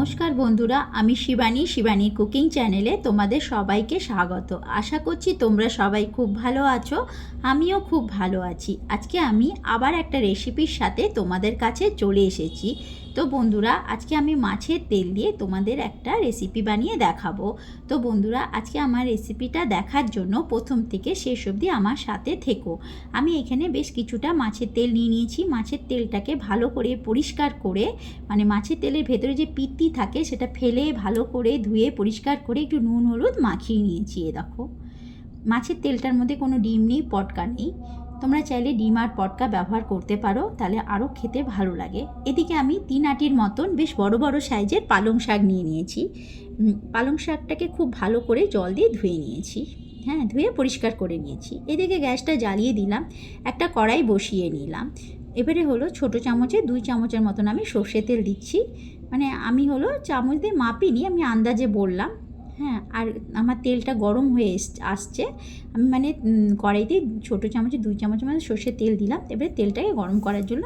নমস্কার বন্ধুরা, আমি শিবানী শিবানী কুকিং চ্যানেলে তোমাদের সবাইকে স্বাগত। আশা করছি তোমরা সবাই খুব ভালো আছো, আমিও খুব ভালো আছি। আজকে আমি আবার একটা রেসিপির সাথে তোমাদের কাছে চলে এসেছি। তো বন্ধুরা, আজকে আমি মাছের তেল দিয়ে তোমাদের একটা রেসিপি বানিয়ে দেখাবো। তো বন্ধুরা, আজকে আমার রেসিপিটা দেখার জন্য প্রথম থেকে শেষ অবধি আমার সাথে থেকো। আমি এখানে বেশ কিছুটা মাছের তেল নিয়ে নিয়েছি। মাছের তেলটাকে ভালো করে পরিষ্কার করে মানে মাছের তেলের ভেতরে যে পিত্তি থাকে, সেটা ফেলে ভালো করে ধুয়ে পরিষ্কার করে একটু নুন, হলুদ মাখিয়ে নিয়েছি, এ দেখো। মাছের তেলটার মধ্যে কোনো ডিম নেই, পটকা নেই। তোমরা চাইলে ডিম আর পটকা ব্যবহার করতে পারো, তাহলে আরও খেতে ভালো লাগে। এদিকে আমি তিন আটির মতন বেশ বড় বড় সাইজের পালং শাক নিয়ে নিয়েছি। পালং শাকটাকে খুব ভালো করে জল দিয়ে ধুয়ে নিয়েছি। হ্যাঁ ধুয়ে পরিষ্কার করে নিয়েছি। এদিকে গ্যাসটা জ্বালিয়ে দিলাম, একটা কড়াই বসিয়ে নিলাম। এবারে হলো ছোট চামচে, দুই চামচের মতন আমি সর্ষে তেল দিচ্ছি। মানে আমি হলো চামচ দিয়ে মাপিনি, আমি আন্দাজে বললাম। হ্যাঁ আর আমার তেলটা গরম হয়ে আসছে। আমি মানে কড়াইতে ছোটো চামচে, দুই চামচের মতো সর্ষের তেল দিলাম। এবারে তেলটাকে গরম করার জন্য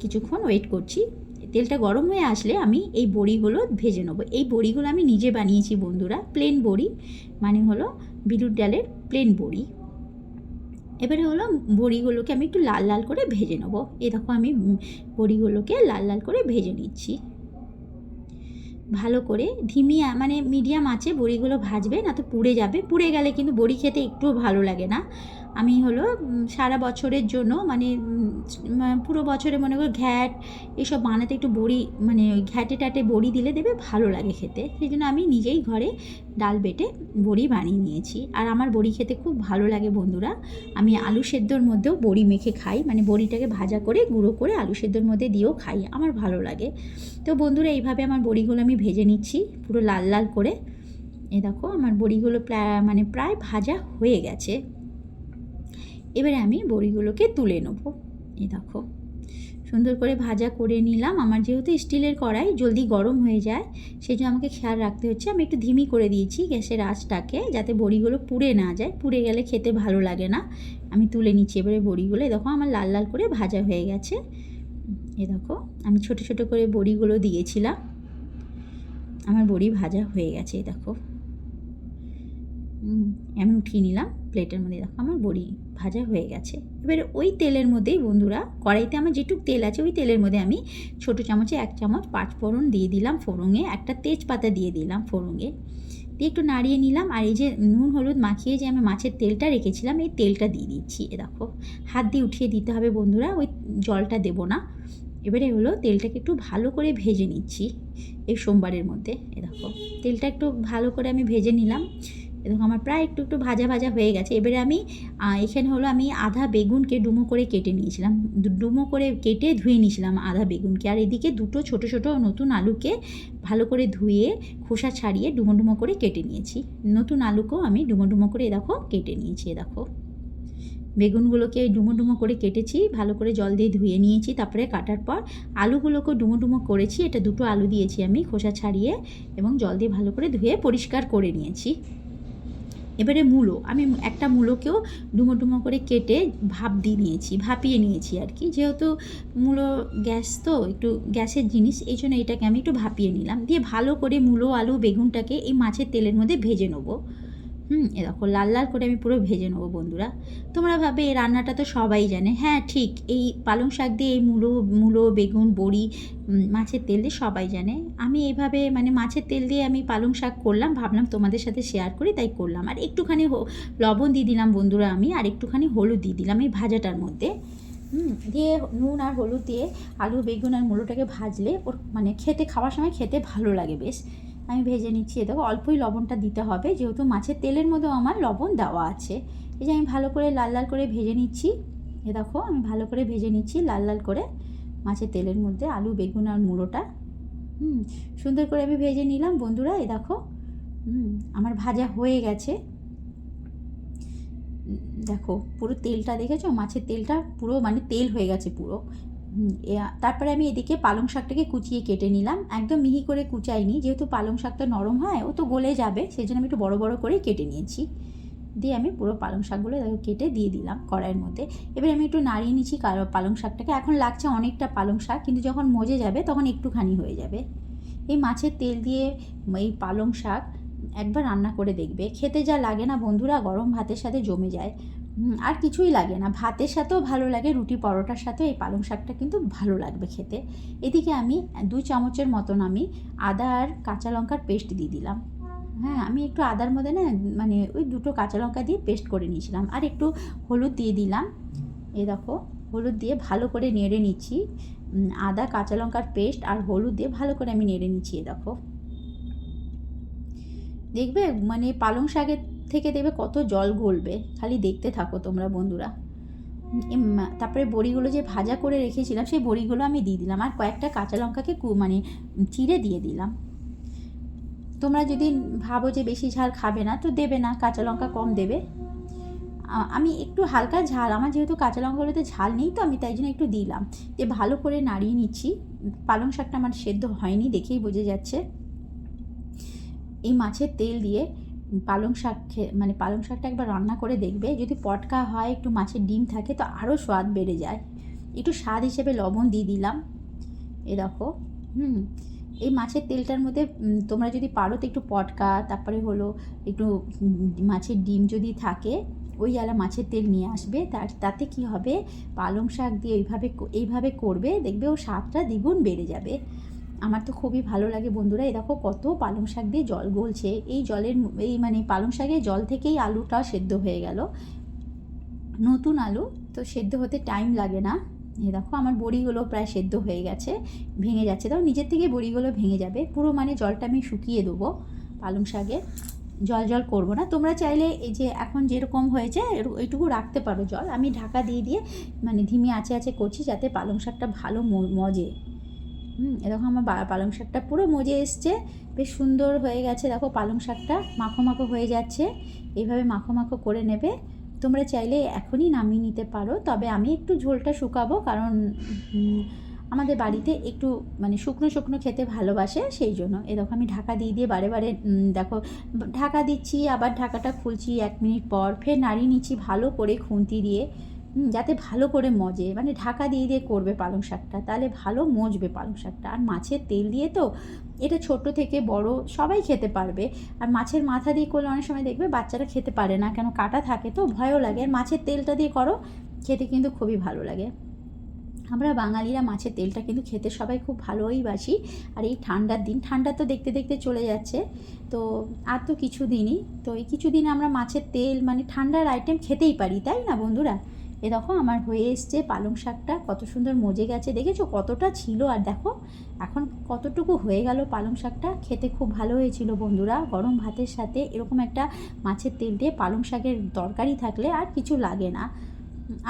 কিছুক্ষণ ওয়েট করছি। তেলটা গরম হয়ে আসলে আমি এই বড়িগুলো ভেজে নেব। এই বড়িগুলো আমি নিজে বানিয়েছি বন্ধুরা প্লেন বড়ি। মানে হলো বিরুট ডালের প্লেন বড়ি। এবারে হলো বড়িগুলোকে আমি একটু লাল লাল করে ভেজে নেব। এ দেখো আমি বড়িগুলোকে লাল লাল করে ভেজে নিচ্ছি। ভালো করে ধিমিয়া মানে মিডিয়াম আছে বড়িগুলো ভাজবে, না তো পুড়ে যাবে। পুড়ে গেলে কিন্তু বড়ি খেতে একটুও ভালো লাগে না। আমি হলো সারা বছরের জন্য মানে মানে পুরো বছরে মনে করো ঘ্যাট এসব বানাতে একটু বড়ি মানে ওই ঘ্যাটে ট্যাটে বড়ি দিলে দেবে, ভালো লাগে খেতে। সেই জন্য আমি নিজেই ঘরে ডাল বেটে বড়ি বানিয়ে নিয়েছি। আর আমার বড়ি খেতে খুব ভালো লাগে বন্ধুরা। আমি আলু সেদ্ধর মধ্যেও বড়ি মেখে খাই মানে বড়িটাকে ভাজা করে, গুঁড়ো করে আলু সেদ্ধর মধ্যে দিয়েও খাই, আমার ভালো লাগে। তো বন্ধুরা, এইভাবে আমার বড়িগুলো আমি ভেজে নিচ্ছি, পুরো লাল লাল করে। এ দেখো, আমার বড়িগুলো প্রায় মানে প্রায় ভাজা হয়ে গেছে। এবারে আমি বড়িগুলোকে তুলে নেব। এ দেখো, সুন্দর করে ভাজা করে নিলাম। আমার যেহেতু স্টিলের কড়াই, জলদি গরম হয়ে যায়, সেই জন্য আমাকে খেয়াল রাখতে হচ্ছে। আমি একটু ধিমি করে দিয়েছি গ্যাসের আঁচটাকে, যাতে বড়িগুলো পুড়ে না যায়। পুড়ে গেলে খেতে ভালো লাগে না। আমি তুলে নিচ্ছি এবারে বড়িগুলো। দেখো, আমার লাল লাল করে ভাজা হয়ে গেছে। এ দেখো, আমি ছোট ছোট করে বড়িগুলো দিয়েছিলাম। আমার বড়ি ভাজা হয়ে গেছে দেখো। আমি উঠিয়ে নিলাম প্লেটের মধ্যে। দেখো, আমার বড়ি ভাজা হয়ে গেছে। এবারে ওই তেলের মধ্যেই বন্ধুরা, কড়াইতে আমার যেটুক তেল আছে ওই তেলের মধ্যে আমি ছোট চামচে এক চামচ পাঁচ ফোড়ন দিয়ে দিলাম ফোড়ঙে একটা তেজপাতা দিয়ে দিলাম ফোড়ঙে দিয়ে একটু নাড়িয়ে নিলাম আর এই যে নুন, হলুদ মাখিয়ে যে আমি মাছের তেলটা রেখেছিলাম, এই তেলটা দিয়ে দিচ্ছি। এ দেখো, হাত দিয়ে উঠিয়ে দিতে হবে বন্ধুরা, ওই জলটা দেবো না। এবারে হলো তেলটাকে একটু ভালো করে ভেজে নিচ্ছি এই সোমবারের মধ্যে। এ দেখো, তেলটা একটু ভালো করে আমি ভেজে নিলাম। এ দেখো আমার প্রায় একটু একটু ভাজা ভাজা হয়ে গেছে। এবারে আমি এখানে হলো আমি আধা বেগুনকে ডুমো করে কেটে নিয়েছিলাম। ডুমো করে কেটে ধুয়ে নিয়েছিলাম আধা বেগুনকে। আর এদিকে দুটো ছোট ছোট নতুন আলুকে ভালো করে ধুয়ে খোসা ছাড়িয়ে ডুমো ডুমো করে কেটে নিয়েছি। নতুন আলুকেও আমি ডুমো ডুমো করে দেখো কেটে নিয়েছি দেখো। বেগুনগুলোকে ডুমো ডুমো করে কেটেছি, ভালো করে জল দিয়ে ধুয়ে নিয়েছি, তারপরে কাটার পর আলুগুলোকে ডুমো ডুমো করেছি। এটা দুটো আলু দিয়েছি আমি খোসা ছাড়িয়ে এবং জল দিয়ে ভালো করে ধুয়ে পরিষ্কার করে নিয়েছি। এবারে মূলো, আমি একটা মূলোকেও ডুমো ডুমো করে কেটে ভাপ দিয়ে নিয়েছি, ভাপিয়ে নিয়েছি আর কি। যেহেতু মূলো গ্যাস তো, একটু গ্যাসের জিনিস, এই জন্য এটাকে আমি একটু ভাপিয়ে নিলাম। দিয়ে ভালো করে মূলো, আলু, বেগুনটাকে এই মাছের তেলের মধ্যে ভেজে নেব। হুম এরকম লাল লাল করে আমি পুরো ভেজে নেব বন্ধুরা। তোমরা ভাবে এই রান্নাটা তো সবাই জানে। হ্যাঁ ঠিক, এই পালং শাক দিয়ে এই মূলো মূলো, বেগুন, বড়ি মাছের তেল দিয়ে সবাই জানে। আমি এইভাবে মানে মাছের তেল দিয়ে আমি পালং শাক করলাম, ভাবলাম তোমাদের সাথে শেয়ার করি, তাই করলাম। আর একটুখানি লবণ দিয়ে দিলাম বন্ধুরা আমি, আর একটুখানি হলুদ দিয়ে দিলাম এই ভাজাটার মধ্যে। দিয়ে নুন আর হলুদ দিয়ে আলু, বেগুন আর মূলোটাকে ভাজলে ওর মানে খেতে, খাওয়ার সময় খেতে ভালো লাগে বেশ। আমি ভেজে নিচ্ছি। এ দেখো, অল্পই লবণটা দিতে হবে। যেহেতু মাছের তেলের মধ্যেও আমার লবণ দেওয়া আছে। এই যে আমি ভালো করে লাল লাল করে ভেজে নিচ্ছি। এ দেখো, আমি ভালো করে ভেজে নিচ্ছি লাল লাল করে মাছের তেলের মধ্যে আলু, বেগুন আর মুড়োটা। হুম, সুন্দর করে আমি ভেজে নিলাম। বন্ধুরা, এ দেখো, হুম, আমার ভাজা হয়ে গেছে। দেখো, পুরো তেলটা দেখেছ? মাছের তেলটা পুরো মানে তেল হয়ে গেছে পুরো। তারপরে আমি এদিকে পালং শাকটাকে কুচিয়ে কেটে নিলাম। একদম মিহি করে কুচাইনি, যেহেতু পালং শাকটা নরম হয়, ও তো গলে যাবে সেই জন্য আমি একটু বড় বড় করে কেটে নিয়েছি। দিয়ে আমি পুরো পালং শাকগুলো কেটে দিয়ে দিলাম কড়াইয়ের মধ্যে। এবার আমি একটু নাড়িয়ে নিচ্ছি পালং শাকটাকে। এখন লাগছে অনেকটা পালং শাক, কিন্তু যখন মজে যাবে, তখন একটুখানি হয়ে যাবে। এই মাছের তেল দিয়ে এই পালং শাক একবার রান্না করে দেখবে। খেতে যা লাগে না বন্ধুরা, গরম ভাতের সাথে জমে যায়। আর কিছুই লাগে না। ভাতের সাথেও ভালো লাগে, রুটি পরোটার সাথেও এই পালং শাকটা কিন্তু ভালো লাগবে খেতে। এদিকে আমি দুই চামচের মতন আমি আদা আর কাঁচা লঙ্কার পেস্ট দিয়ে দিলাম। হ্যাঁ আমি একটু আদার মধ্যে না মানে ওই দুটো কাঁচা লঙ্কা দিয়ে পেস্ট করে নিয়েছিলাম। আর একটু হলুদ দিয়ে দিলাম। এই দেখো, হলুদ দিয়ে ভালো করে নেড়ে নিচ্ছি। আদা, কাঁচা লঙ্কার পেস্ট আর হলুদ দিয়ে ভালো করে আমি নেড়ে নিচ্ছি এই দেখো। দেখবে মানে পালং শাকের থেকে দেবে কত জল গলবে। খালি দেখতে থাকো তোমরা বন্ধুরা। তারপরে বড়িগুলো যে ভাজা করে রেখেছিলাম, সেই বড়িগুলো আমি দিয়ে দিলাম। আর কয়েকটা কাঁচা লঙ্কাকে কু- মানে চিড়ে দিয়ে দিলাম। তোমরা যদি ভাবো যে বেশি ঝাল খাবে না, তো দেবে না, কাঁচা লঙ্কা কম দেবে। আমি একটু হালকা ঝাল, আমার যেহেতু কাঁচা লঙ্কাগুলোতে ঝাল নেই, তো আমি তাই জন্য একটু দিলাম। যে ভালো করে নাড়িয়ে নিচ্ছি। পালং শাকটা আমার সেদ্ধ হয়নি দেখেই বোঝা যাচ্ছে। এই মাছের তেল দিয়ে পালং শাক মানে পালং শাকটা একবার রান্না করে দেখবে। যদি পটকা হয়, একটু মাছের ডিম থাকে, তো আরও স্বাদ বেড়ে যায়। একটু স্বাদ হিসেবে লবণ দিয়ে দিলাম। এ দেখো, হুম, এই মাছের তেলটার মধ্যে তোমরা যদি পারো তো একটু পটকা, তারপরে হলো একটু মাছের ডিম যদি থাকে, ওই আলা মাছের তেল নিয়ে আসবে। তার, তাতে কি হবে? পালং শাক দিয়ে এইভাবে এইভাবে করবে, দেখবে ও স্বাদটা দ্বিগুণ বেড়ে যাবে। আমার তো খুবই ভালো লাগে বন্ধুরা। এই দেখো কত পালং শাক দিয়ে জল গলছে। এই জলের এই মানে পালং শাকের জল থেকেই আলুটা সেদ্ধ হয়ে গেল। নতুন আলু, তো সেদ্ধ হতে টাইম লাগে না। এই দেখো আমার বড়িগুলো প্রায় সেদ্ধ হয়ে গেছে, ভেঙে যাচ্ছে। তাও নিজের থেকে বড়িগুলো ভেঙে যাবে। পুরো মানে জলটা আমি শুকিয়ে দেবো পালং শাকে। জল জল করব না। তোমরা চাইলে এই যে এখন যেরকম হয়েছে ওইটুকু রাখতে পারো জল। আমি ঢাকা দিয়ে দিয়ে মানে ধিমি আঁচে আঁচে করছি যাতে পালং শাকটা ভালো মজে। হুম এরকম আমার পালং শাকটা পুরো মজে এসছে। বেশ সুন্দর হয়ে গেছে। দেখো পালং শাকটা মাখো মাখো হয়ে যাচ্ছে। এইভাবে মাখো মাখো করে নেবে। তোমরা চাইলে এখনই নামিয়ে নিতে পারো। তবে আমি একটু ঝোলটা শুকাবো কারণ আমাদের বাড়িতে একটু মানে শুকনো শুকনো খেতে ভালোবাসে সেই জন্য। এরকম আমি ঢাকা দিয়ে দিয়ে বারে বারে দেখো ঢাকা দিচ্ছি, আবার ঢাকাটা খুলছি এক মিনিট পর। ফের নাড়িয়ে নিচ্ছি ভালো করে খুন্তি দিয়ে। যাতে ভালো করে মজে। মানে ঢাকা দিয়ে দিয়ে করবে পালং শাকটা, তাহলে ভালো মজবে পালং শাকটা। আর মাছের তেল দিয়ে তো এটা ছোট থেকে বড় সবাই খেতে পারবে। আর মাছের মাথা দিয়ে করলে অনেক সময় দেখবে বাচ্চারা খেতে পারে না, কেন কাটা থাকে তো ভয়ও লাগে। আর মাছের তেলটা দিয়ে করো, খেতে কিন্তু খুবই ভালো লাগে। আমরা বাঙালিরা মাছের তেলটা কিন্তু খেতে সবাই খুব ভালোই বাসি। আর এই ঠান্ডার দিন, ঠান্ডা তো দেখতে দেখতে চলে যাচ্ছে। তো আর তো কিছু দিনই তো এই কিছু দিন আমরা মাছের তেল মানে ঠান্ডার আইটেম খেতেই পারি, তাই না বন্ধুরা? এ দেখো আমার হয়ে এসছে পালং শাকটা, কত সুন্দর মজে গেছে। দেখেছ কতটা ছিল? আর দেখো, এখন কতটুকু হয়ে গেল পালং শাকটা? খেতে খুব ভালো হয়েছিল বন্ধুরা, গরম ভাতের সাথে। এরকম একটা মাছের তেল দিয়ে পালং শাকের তরকারি থাকলে আর কিছু লাগে না।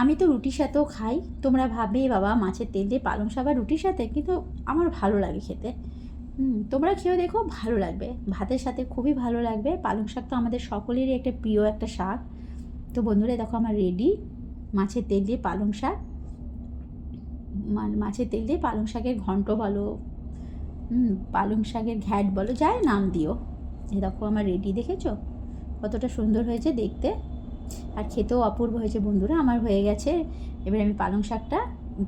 আমি তো রুটির সাথেও খাই, তোমরা ভাবে বাবা মাছের তেল দিয়ে পালং শাক আর রুটির সাথে, কিন্তু আমার ভালো লাগে খেতে। তোমরা খেয়েও দেখো, ভালো লাগবে। ভাতের সাথে খুবই ভালো লাগবে। পালং শাক তো আমাদের সকলেরই একটা প্রিয় একটা শাক। তো বন্ধুরা, দেখো আমার রেডি মাছের তেল দিয়ে পালং শাক। মাছের তেল দিয়ে পালং শাকের ঘন্ট বলো পালং শাকের ঘ্যাট বলো যাই নাম দিও। দেখো আমার রেডি, দেখেছ? কতটা সুন্দর হয়েছে দেখতে। আর খেতেও অপূর্ব হয়েছে বন্ধুরা, আমার হয়ে গেছে। এবার আমি পালং শাকটা,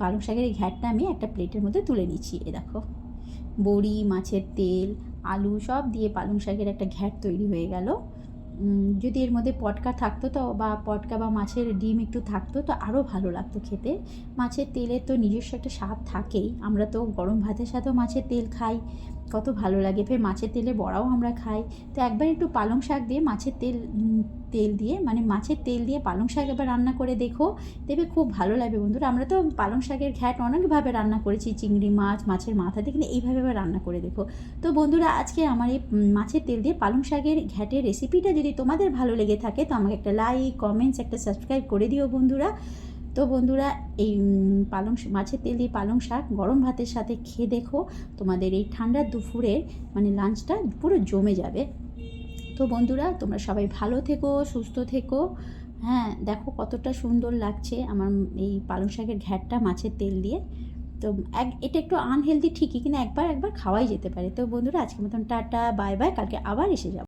পালং শাকের এই ঘ্যাটটা আমি একটা প্লেটের মধ্যে তুলে নিচ্ছি, এ দেখো। বড়ি, মাছের তেল, আলু সব দিয়ে পালং শাকের একটা ঘ্যাট তৈরি হয়ে গেল। যদি এর মধ্যে পটকা থাকতো তো, বা পটকা বা মাছের ডিম একটু থাকতো তো আরও ভালো লাগতো খেতে। মাছের তেলের তো নিজস্ব একটা স্বাদ থাকেই। আমরা তো গরম ভাতের সাথেও মাছের তেল খাই। কত ভালো লাগে। ফের মাছের তেলে বড়াও আমরা খাই। তো একবার একটু পালং শাক দিয়ে মাছের তেল তেল দিয়ে মানে মাছের তেল দিয়ে পালং শাক এবার রান্না করে দেখো। দেখবে খুব ভালো লাগবে বন্ধুরা। আমরা তো পালং শাকের ঘ্যাট অনেকভাবে রান্না করেছি। চিংড়ি মাছ, মাছের মাথা দিয়ে কিন্তু এইভাবে এবার রান্না করে দেখো। তো বন্ধুরা, আজকে আমার এই মাছের তেল দিয়ে পালং শাকের ঘ্যাটের রেসিপিটা যদি তোমাদের ভালো লেগে থাকে, তো আমাকে একটা লাইক কমেন্টস একটা সাবস্ক্রাইব করে দিও বন্ধুরা। তো বন্ধুরা, এই পালং মাছের তেল দিয়ে পালং শাক গরম ভাতের সাথে খেয়ে দেখো তোমাদের এই ঠান্ডার দুপুরের মানে লাঞ্চটা পুরো জমে যাবে। তো বন্ধুরা, তোমরা সবাই ভালো থেকো, সুস্থ থেকো। হ্যাঁ দেখো কতটা সুন্দর লাগছে আমার এই পালং শাকের ঘ্যাটটা মাছের তেল দিয়ে। তো এক, এটা একটু আনহেলদি ঠিকই, কিন্তু একবার একবার খাওয়াই যেতে পারে। তো বন্ধুরা, আজকের মতন টাটা, বাই বাই, কালকে আবার এসে যাব।